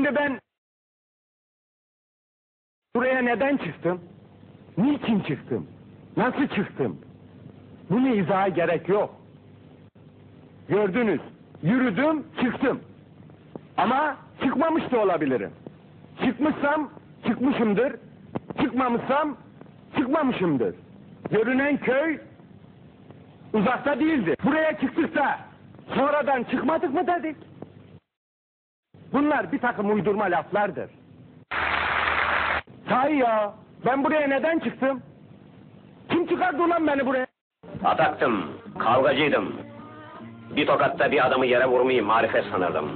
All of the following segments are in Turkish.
Önce ben buraya neden çıktım? Niçin çıktım? Nasıl çıktım? Bunu izaha gerek yok. Gördünüz, yürüdüm, çıktım. Ama çıkmamış da olabilirim. Çıkmışsam çıkmışımdır, çıkmamışsam çıkmamışımdır. Görünen köy uzakta değildi. Buraya çıktık da sonradan çıkmadık mı dedik? Bunlar bir takım uydurma laflardır. Sahi ya, ben buraya neden çıktım? Kim çıkardı ulan beni buraya? Ataktım, kavgacıydım. Bir tokatta bir adamı yere vurmayı marifet sanırdım.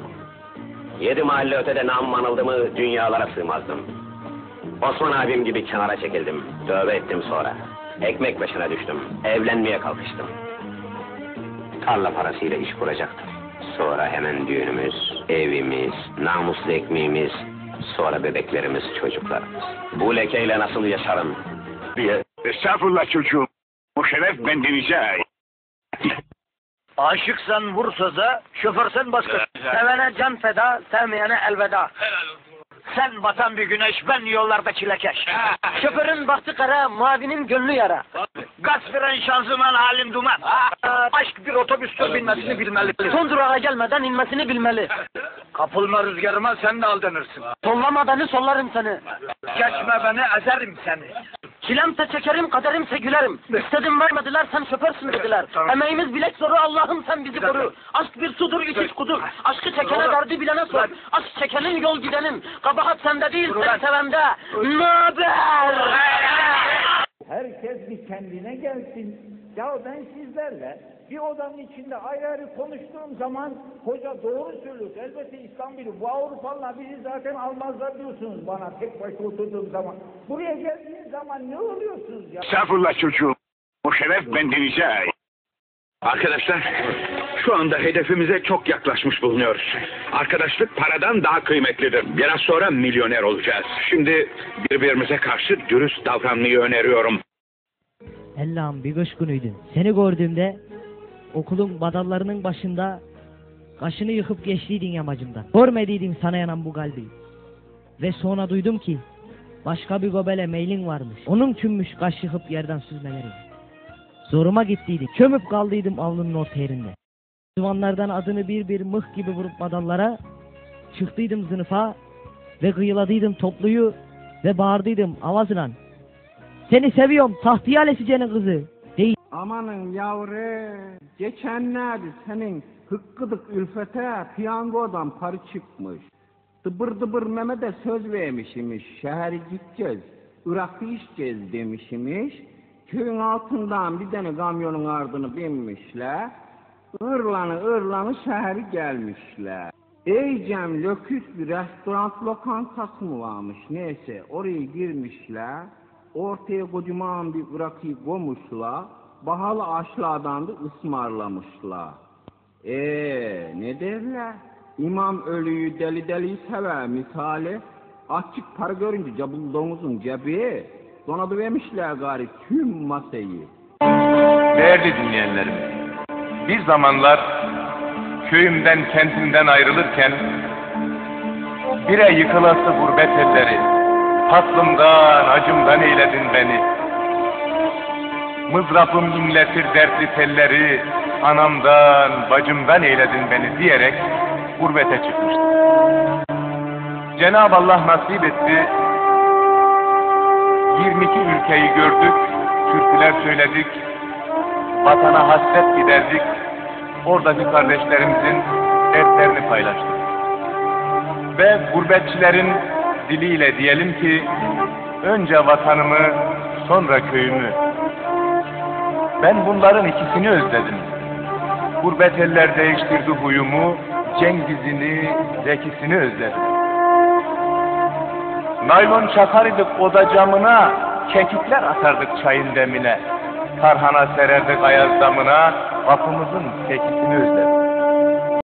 Yedi mahalle ötede nam anıldı mı dünyalara sığmazdım. Osman abim gibi kenara çekildim. Tövbe ettim sonra. Ekmek başına düştüm. Evlenmeye kalkıştım. Tarla parasıyla iş kuracaktım. Sonra hemen düğünümüz, evimiz, namuslu ekmeğimiz, sonra bebeklerimiz, çocuklarımız. Bu lekeyle nasıl yaşarım diye Estağfurullah çocuğum. O şeref bendenize ait. Aşıksan söze, şoförsen başka. Sevene can feda, sevmeyene elveda. Sen batan bir güneş, ben yollarda çilekeş. Şoförün bahtı kara, mavinin gönlü yara. Gaz fren şanzıman halin duman. Aşk bir otobüstür binmesini bilmeli. Son durağa gelmeden inmesini bilmeli. Kapılma rüzgarıma sen de aldanırsın. Sollama beni sollarım seni. Geçme beni ezerim seni. Çilemse çekerim, kaderimse gülerim. İstedim vermediler, sen şoförsün dediler. Emeğimiz bilek zoru, Allah'ım sen bizi koru. Aşk bir sudur, içiç kudur. Aşkı çekene derdi bilene sor. Aşk çekenin yol gidenin. Kabahat sende değil, sen sevende. Naber? Kendine gelsin. Ya ben sizlerle bir odanın içinde ayrı ayrı konuştuğum zaman hoca doğru söylüyor. Elbette İslam bilir. Bu Avrupalılar bizi zaten almazlar diyorsunuz bana tek başına oturduğum zaman. Buraya geldiğiniz zaman ne oluyorsunuz ya? Estağfurullah çocuğum. O şeref bendenize ait. Arkadaşlar, şu anda hedefimize çok yaklaşmış bulunuyoruz. Arkadaşlık paradan daha kıymetlidir. Biraz sonra milyoner olacağız. Şimdi birbirimize karşı dürüst davranmayı öneriyorum. Allah'ım bir günüydü. Seni gördüğümde okulun badallarının başında kaşını yıkıp geçtiydin yamacımdan. Görmediydin sana yanan bu kalbi. Ve sonra duydum ki başka bir gobele meylin varmış. Onun tümmüş kaş yıkıp yerden süzmeleri. Zoruma gittiydi. Çömüp kaldıydım avlunun orta yerinde. Duvanlardan adını bir bir mıh gibi vurup badallara çıktıydım zınıfa ve kıyıladıydım topluyu ve bağırdıydım avazla. Seni seviyorum tahtiyalesicenin kızı. Değil. Amanın yavru, geçenlerde senin hıkkıdık ülfete piyangodan parı çıkmış. Dıbır dıbır Mehmet'e söz vermişimiş, şehre gideceğiz, Irak'ı içeceğiz demişimiş. Köyün altından bir tane kamyonun ardını binmişler. Irlanı ırlanı şehri gelmişler. Eycem löküs bir restoran lokantası mı varmış neyse oraya girmişler. Ortaya kocaman bir Irak'ı koymuşlar. Bahalı aşlardan da ısmarlamışlar. Ee ne derler? İmam ölüyü deli deli sever misali. Açık para görünce cabul domuzun cebi. Donadı vermişler gari tüm masayı. Değerli dinleyenlerim, bir zamanlar köyümden kentimden ayrılırken bire yıkılası gurbet elleri, tatlımdan acımdan eyledin beni. Mızrapım inletir dertli telleri, anamdan bacımdan eyledin beni diyerek gurbete çıkmıştım. Cenab-ı Allah nasip etti, 22 ülkeyi gördük, türküler söyledik, vatana hasret giderdik, oradaki kardeşlerimizin dertlerini paylaştık. Ve gurbetçilerin diliyle diyelim ki, önce vatanımı, sonra köyümü. Ben bunların ikisini özledim. Gurbet eller değiştirdi huyumu, Cengiz'ini, Zekisini özledim. Naylon çakardık oda camına, kekikler atardık çayın demine. Tarhana sererdik ayaz damına, kapımızın kekisini özledim.